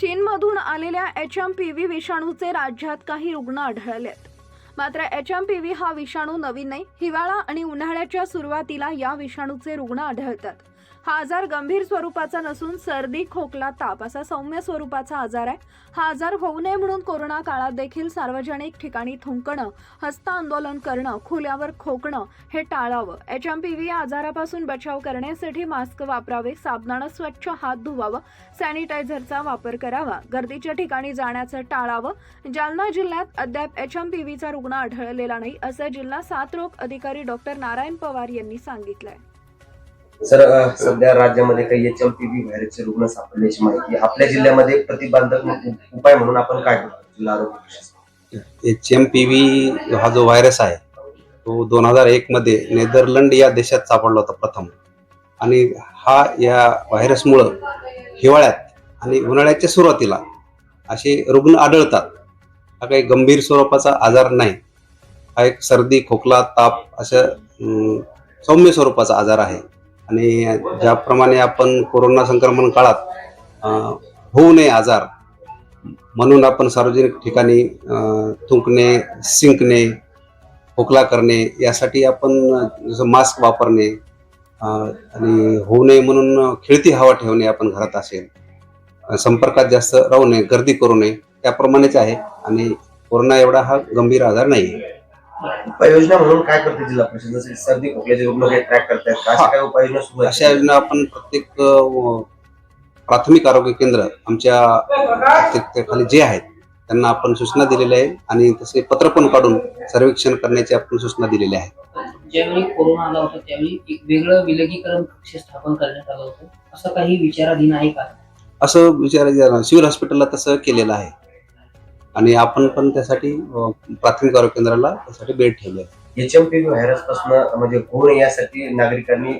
चीनमधून आलेल्या H M P V विषाणूचे राज्यात काही रुग्ण आढळलेत. मात्र एच एम पी व्ही हा विषाणू नवीन नाही. हिवाळा आणि उन्हाळ्याच्या सुरुवातीला या विषाणूचे रुग्ण आढळतात. हा आजार गंभीर स्वरूपाचा नसून सर्दी खोकला ताप असा सौम्य स्वरूपाचा आजार आहे. हा आजार होऊ नये म्हणून कोरोना काळात देखील सार्वजनिक ठिकाणी थुंकणं हस्त आंदोलन करणं खुल्यावर खोकणं हे टाळावं. एच एम पी व्ही या आजारापासून बचाव करण्यासाठी मास्क वापरावे साबणानं स्वच्छ हात धुवावं सॅनिटायझरचा वापर करावा गर्दीच्या ठिकाणी जाण्याचं टाळावं. जालना जिल्ह्यात अद्याप एच एम पी व्हीचा रुग्ण आढळलेला नाही असं जिल्हा साथरोग अधिकारी डॉक्टर नारायण पवार यांनी सांगितलंय. सर सध्या राज्यामध्ये काही एच एम पी व्ही व्हायरसचे रुग्ण सापडल्याची माहिती आपल्या जिल्ह्यामध्ये प्रतिबंधक उपाय म्हणून आपण काय करतो? जिल्हा आरोग्य एच एम पी व्ही हा जो व्हायरस आहे तो दोन हजार एक मध्ये नेदरलंड या देशात सापडला होता प्रथम. आणि हा या व्हायरसमुळं हिवाळ्यात आणि उन्हाळ्याच्या सुरुवातीला असे रुग्ण आढळतात. हा काही गंभीर स्वरूपाचा आजार नाही. हा एक सर्दी खोकला ताप अशा सौम्य स्वरूपाचा आजार आहे. आणि ज्याप्रमाणे आपण कोरोना संक्रमण काळात होऊ नये आजार म्हणून आपण सार्वजनिक ठिकाणी थुंकणे शिंकणे खोकला करणे यासाठी आपण जसं मास्क वापरणे आणि होऊ नये म्हणून खेळती हवा ठेवणे आपण घरात असेल संपर्कात जास्त राहू नये गर्दी करू नये त्याप्रमाणेच आहे. आणि कोरोना एवढा हा गंभीर आजार नाही आहे उपाययोजना म्हणून काय करते जिल्हा प्रशासन जसे सर्दी खोकल्याचे रुग्ण काही ट्रॅक करतायत का अशा काही उपाययोजना सुरू अशा आहेत योजना आपण प्रत्येक अं, प्राथमिक आरोग्य केंद्र आमच्या प्रत्येक खाली जे आहेत त्यांना आपण सूचना दिलेल्या आहे आणि तसे पत्र पण काढून सर्वेक्षण करण्याची आपण सूचना दिलेल्या आहेत. ज्यावेळी कोरोना आला होता त्यावेळी एक वेगळं विलगीकरण कक्ष स्थापन करण्यात आलं होतं. असं काही विचाराधीन आहे का? असं विचारायचं सिव्हिल हॉस्पिटलला तसं केलेलं आहे. आणि आपण पण त्यासाठी प्राथमिक आरोग्य केंद्राला त्यासाठी बेड ठेवले आहे. एच एम पी व्ही व्हायरसपासून म्हणजे होऊ यासाठी नागरिकांनी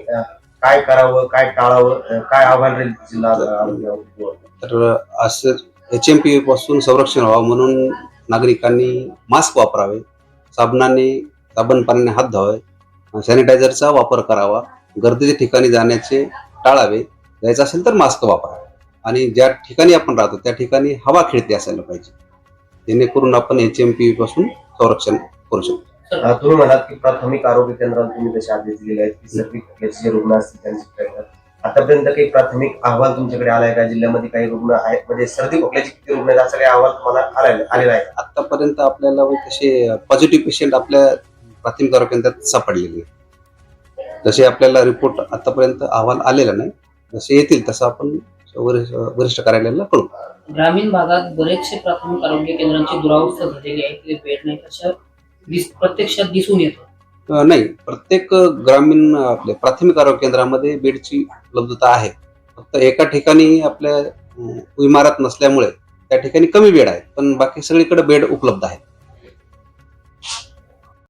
काय करावं काय टाळावं काय आव्हान राहील जिल्हा तर असं एच एम पी पासून संरक्षण व्हावं म्हणून नागरिकांनी मास्क वापरावे साबणाने साबण पाण्याने हात धुवावे सॅनिटायझरचा वापर करावा गर्दीच्या ठिकाणी जाण्याचे टाळावे जायचं असेल तर मास्क वापरावे. आणि ज्या ठिकाणी आपण राहतो त्या ठिकाणी हवा खेळती असायला पाहिजे. जेणेकरून आपण एच एम पी पासून संरक्षण करू शकतो तुम्ही म्हणाल की प्राथमिक आरोग्य केंद्रात तुम्ही तसे आदेश दिलेले आहेत की खोकल्याचे जे रुग्ण असतील त्यांचे. आतापर्यंत काही प्राथमिक अहवाल तुमच्याकडे आलाय का जिल्ह्यामध्ये काही रुग्ण आहेत म्हणजे सर्दी खोकल्याचे किती रुग्ण आहेत असा काही अहवाल तुम्हाला आलाय- आलेला आहे? आतापर्यंत आपल्याला तसे पॉझिटिव्ह पेशंट आपल्या प्राथमिक आरोग्य केंद्रात सापडलेले. जसे आपल्याला रिपोर्ट आतापर्यंत अहवाल आलेला नाही जसे येतील तसं आपण वरिष्ठ वरिष्ठ कार्यालयाला कळू. ग्रामीण भागात बरेचसे प्राथमिक आरोग्य केंद्रांची दुरावस्था झालेली आहे तिथे बेड नाही. अशा दिस प्रत्यक्षात दिसून येतं. नाही प्रत्येक ग्रामीण आपल्या प्राथमिक आरोग्य केंद्रामध्ये बेडची उपलब्धता आहे. फक्त एका ठिकाणी आपल्या इमारत नसल्यामुळे त्या ठिकाणी कमी बेड आहेत पण बाकी सगळीकडे बेड उपलब्ध आहेत.